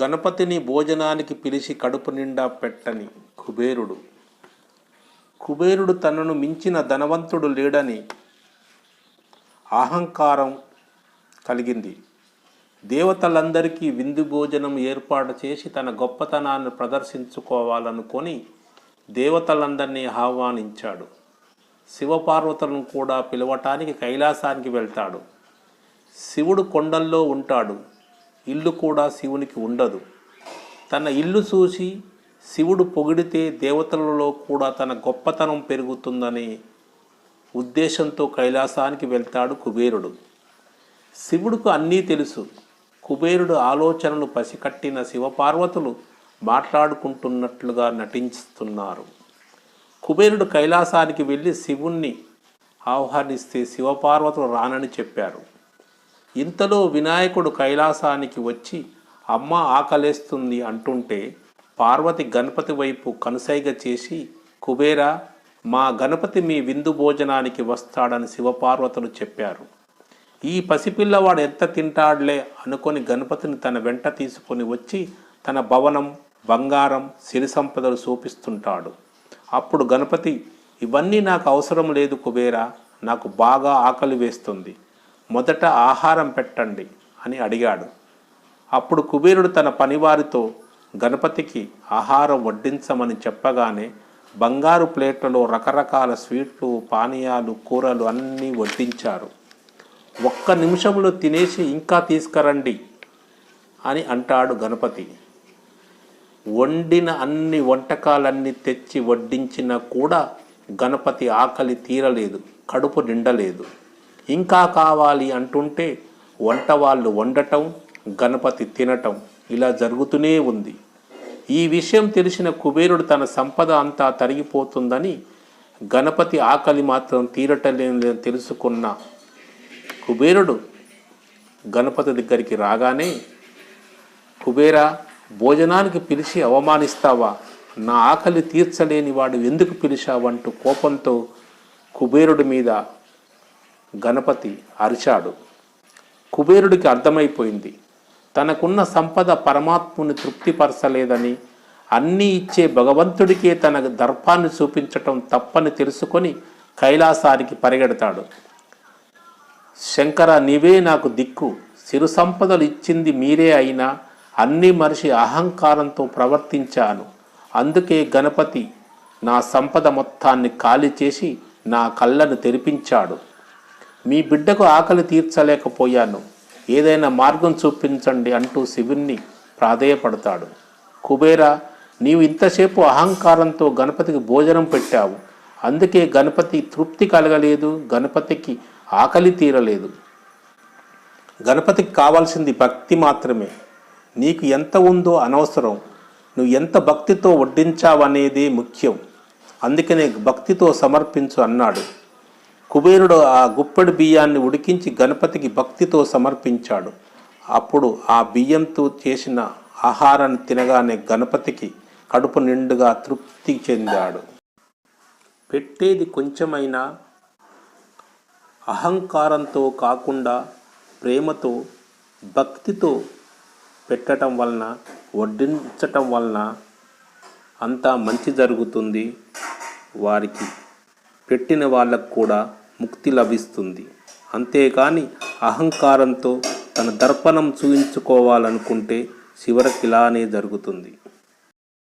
గణపతిని భోజనానికి పిలిచి కడుపు నిండా పెట్టని కుబేరుడు. కుబేరుడు తనను మించిన ధనవంతుడు లేడని అహంకారం కలిగింది. దేవతలందరికీ విందు భోజనం ఏర్పాటు చేసి తన గొప్పతనాన్ని ప్రదర్శించుకోవాలనుకొని దేవతలందరినీ ఆహ్వానించాడు. శివపార్వతులను కూడా పిలవటానికి కైలాసానికి వెళ్తాడు. శివుడు కొండల్లో ఉంటాడు. ఇల్లు కూడా శివునికి ఉండదు. తన ఇల్లు చూసి శివుడు పొగిడితే దేవతలలో కూడా తన గొప్పతనం పెరుగుతుందనే ఉద్దేశంతో కైలాసానికి వెళ్తాడు కుబేరుడు. శివుడుకు అన్నీ తెలుసు. కుబేరుడు ఆలోచనలు పసికట్టిన శివపార్వతులు మాట్లాడుకుంటున్నట్లుగా నటిస్తున్నారు. కుబేరుడు కైలాసానికి వెళ్ళి శివుణ్ణి ఆహ్వానిస్తే శివపార్వతులు రానని చెప్పారు. ఇంతలో వినాయకుడు కైలాసానికి వచ్చి అమ్మ ఆకలేస్తుంది అంటుంటే పార్వతి గణపతి వైపు కనుసైగ చేసి కుబేరా మా గణపతి మీ విందు భోజనానికి వస్తాడని శివపార్వతులు చెప్పారు. ఈ పసిపిల్లవాడు ఎంత తింటాడులే అనుకొని గణపతిని తన వెంట తీసుకొని వచ్చి తన భవనం బంగారం సిరి సంపదలు చూపిస్తుంటాడు అప్పుడు గణపతి ఇవన్నీ నాకు అవసరం లేదు కుబేరా నాకు బాగా ఆకలి వేస్తుంది. మొదట ఆహారం పెట్టండి అని అడిగాడు. అప్పుడు కుబేరుడు తన పనివారితో గణపతికి ఆహారం వడ్డించమని చెప్పగానే బంగారు ప్లేట్లలో రకరకాల స్వీట్లు పానీయాలు కూరలు అన్నీ వడ్డించారు. ఒక్క నిమిషంలో తినేసి ఇంకా తీసుకురండి అని అంటాడు గణపతి. వండిన అన్ని వంటకాలన్నీ తెచ్చి వడ్డించినా కూడా గణపతి ఆకలి తీరలేదు కడుపు నిండలేదు. ఇంకా కావాలి అంటుంటే వంట వాళ్ళు వండటం గణపతి తినటం ఇలా జరుగుతూనే ఉంది. ఈ విషయం తెలిసిన కుబేరుడు తన సంపద అంతా తరిగిపోతుందని గణపతి ఆకలి మాత్రం తీరటలేదని తెలుసుకున్న కుబేరుడు గణపతి దగ్గరికి రాగానే కుబేరా భోజనానికి పిలిచి అవమానిస్తావా? నా ఆకలి తీర్చలేని వాడు ఎందుకు పిలిచావంటూ కోపంతో కుబేరుడి మీద గణపతి అరిచాడు. కుబేరుడికి అర్థమైపోయింది. తనకున్న సంపద పరమాత్ముని తృప్తిపరచలేదని అన్నీ ఇచ్చే భగవంతుడికే తన దర్పాన్ని చూపించటం తప్పని తెలుసుకొని కైలాసానికి పరిగెడతాడు. శంకర నీవే నాకు దిక్కు. సిరు సంపదలు ఇచ్చింది మీరే అయినా అన్ని మనిషి అహంకారంతో ప్రవర్తించాను. అందుకే గణపతి నా సంపద మొత్తాన్ని ఖాళీ చేసి నా కళ్ళను తెరిపించాడు. మీ బిడ్డకు ఆకలి తీర్చలేకపోయాను. ఏదైనా మార్గం చూపించండి అంటూ శివుణ్ణి ప్రాధేయపడతాడు. కుబేర నీవు ఇంతసేపు అహంకారంతో గణపతికి భోజనం పెట్టావు. అందుకే గణపతి తృప్తి కలగలేదు గణపతికి ఆకలి తీరలేదు. గణపతికి కావాల్సింది భక్తి మాత్రమే. నీకు ఎంత ఉందో అనవసరం. నువ్వు ఎంత భక్తితో వడ్డించావనేదే ముఖ్యం. అందుకనే భక్తితో సమర్పించు అన్నాడు. కుబేరుడు ఆ గుప్పెడు బియ్యాన్ని ఉడికించి గణపతికి భక్తితో సమర్పించాడు. అప్పుడు ఆ బియ్యంతో చేసిన ఆహారాన్ని తినగానే గణపతికి కడుపు నిండుగా తృప్తి చెందాడు. పెట్టేది కొంచెమైనా అహంకారంతో కాకుండా ప్రేమతో భక్తితో పెట్టడం వలన వడ్డించటం వలన అంతా మంచి జరుగుతుంది. వారికి పెట్టిన వాళ్ళకు కూడా ముక్తి లభిస్తుంది. అంతేకాని అహంకారంతో తన దర్పణం చూయించుకోవాలనుకుంటే చివరికి ఇలానే జరుగుతుంది.